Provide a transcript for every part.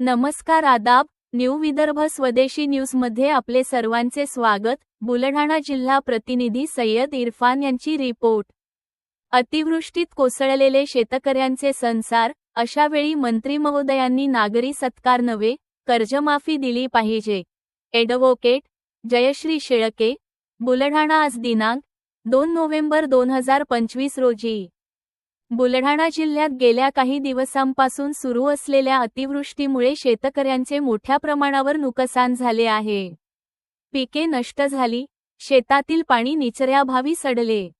नमस्कार आदाब न्यू विदर्भ स्वदेशी न्यूजमध्ये आपले सर्वांचे स्वागत. बुलढाणा जिल्हा प्रतिनिधी सय्यद इरफान यांची रिपोर्ट. अतिवृष्टीत कोसळलेले शेतकऱ्यांचे संसार अशावेळी मंत्री महोदयांनी नागरी सत्कार नव्हे कर्जमाफी दिली पाहिजे. ॲडव्होकेट जयश्री शेळके बुलढाणा आज दिनांक दोन नोव्हेंबर दोन हजार पंचवीस रोजी. बुलढाणा जिल्ह्यात गेल्या काही दिवसांपासून सुरू असलेल्या अतिवृष्टीमुळे शेतकऱ्यांचे मोठ्या प्रमाणावर नुकसान झाले आहे. पिके नष्ट झाली शेतातील पाणी निचऱ्याभावी सडले.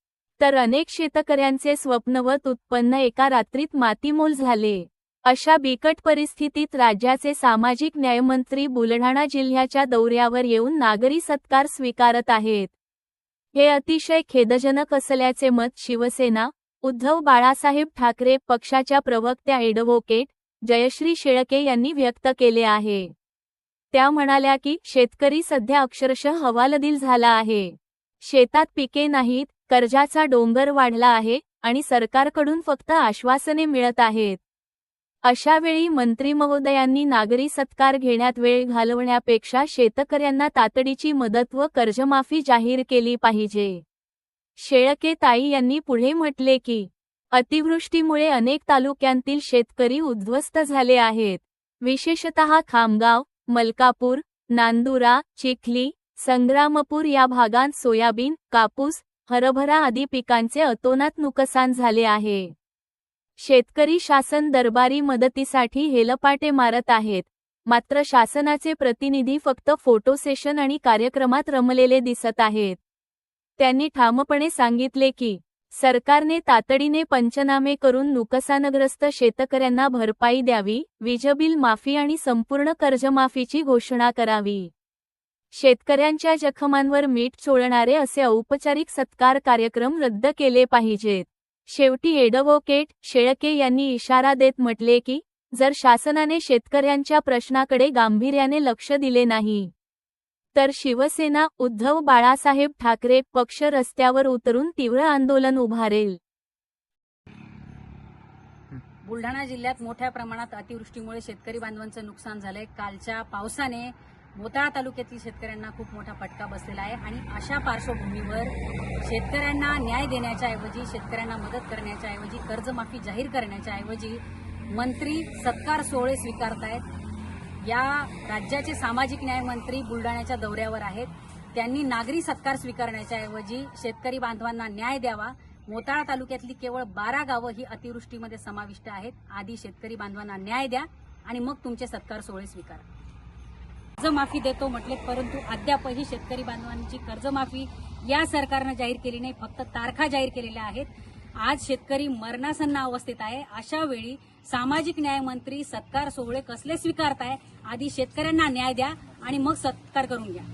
तर अनेक शेतकऱ्यांचे स्वप्नवत उत्पन्न एका रात्रीत मातीमोल झाले. अशा बिकट परिस्थितीत राज्याचे सामाजिक न्यायमंत्री बुलढाणा जिल्ह्याच्या दौऱ्यावर येऊन नागरी सत्कार स्वीकारत आहेत. हे अतिशय खेदजनक असल्याचे मत शिवसेना उद्धव बाळासाहेब ठाकरे पक्षाच्या प्रवक्त्या एडव्होकेट जयश्री शेळके यांनी व्यक्त केले आहे. त्या म्हणाल्या की शेतकरी सध्या अक्षरशः हवालदिल झाला आहे. शेतात पिके नाहीत कर्जाचा डोंगर वाढला आहे आणि सरकारकडून फक्त आश्वासने मिळत आहेत. अशावेळी मंत्री महोदयांनी नागरी सत्कार घेण्यात वेळ घालवण्यापेक्षा शेतकऱ्यांना तातडीची मदत व कर्जमाफी जाहीर केली पाहिजे. शेळके ताई यांनी पुढे म्हटले की अतिवृष्टीमुळे अनेक तालुक्यांतील शेतकरी उद्ध्वस्त झाले आहेत. विशेषतः खामगाव मलकापूर नांदुरा चिखली संग्रामपूर या भागांत सोयाबीन कापूस हरभरा आदी पिकांचे अतोनात नुकसान झाले आहे. शेतकरी शासन दरबारी मदतीसाठी हेलपाटे मारत आहेत. मात्र शासनाचे प्रतिनिधी फक्त फोटो सेशन आणि कार्यक्रमात रमलेले दिसत आहेत. त्यांनी ठामपणे सांगितले की सरकारने तातडीने पंचनामे करून नुकसानग्रस्त शेतकऱ्यांना भरपाई द्यावी विजबिल माफी आणि संपूर्ण कर्जमाफीची घोषणा करावी. शेतकऱ्यांच्या जखमांवर मीठ चोळणारे असे औपचारिक सत्कार कार्यक्रम रद्द केले पाहिजेत. शेवटी एडव्होकेट शेळके यांनी इशारा देत म्हटले की जर शासनाने शेतकऱ्यांच्या प्रश्नाकडे गांभीर्याने लक्ष दिले नाही तर शिवसेना उद्धव बाळासाहेब ठाकरे पक्ष रस्त्यावर उतरून तीव्र आंदोलन उभारेल. बुलढाणा जिल्ह्यात मोठ्या प्रमाणात अतिवृष्टीमुळे शेतकरी बांधवांचं नुकसान झालंय. कालच्या पावसाने मोताळा तालुक्यातील शेतकऱ्यांना खूप मोठा फटका बसलेला आहे आणि अशा पार्श्वभूमीवर शेतकऱ्यांना न्याय देण्याच्या ऐवजी शेतकऱ्यांना मदत करण्याच्या ऐवजी कर्जमाफी जाहीर करण्याच्या ऐवजी मंत्री सत्कार सोहळे स्वीकारतायत या राज्याचे सामाजिक न्याय मंत्री बुलढाण्याच्या दौऱ्यावर आहेत. त्यांनी नागरी सत्कार स्वीकारण्याच्या ऐवजी शेतकरी बांधवांना न्याय द्यावा. मोताळा तालुक्यातली केवळ बारा गावं ही अतिवृष्टीमध्ये समाविष्ट आहेत. आधी शेतकरी बांधवांना न्याय द्या आणि मग तुमचे सत्कार सोहळे स्वीकारा. कर्जमाफी देतो म्हटले परंतु अद्यापही शेतकरी बांधवांची कर्जमाफी या सरकारनं जाहीर केली नाही फक्त तारखा जाहीर केलेल्या आहेत. आज शेतकरी मरणासन्न अवस्थेत आहे. अशा वेळी सामाजिक न्याय मंत्री सत्कार सोहळे कसले स्वीकारताय आधी शेतकऱ्यांना न्याय द्या आणि मग सत्कार करून घ्या.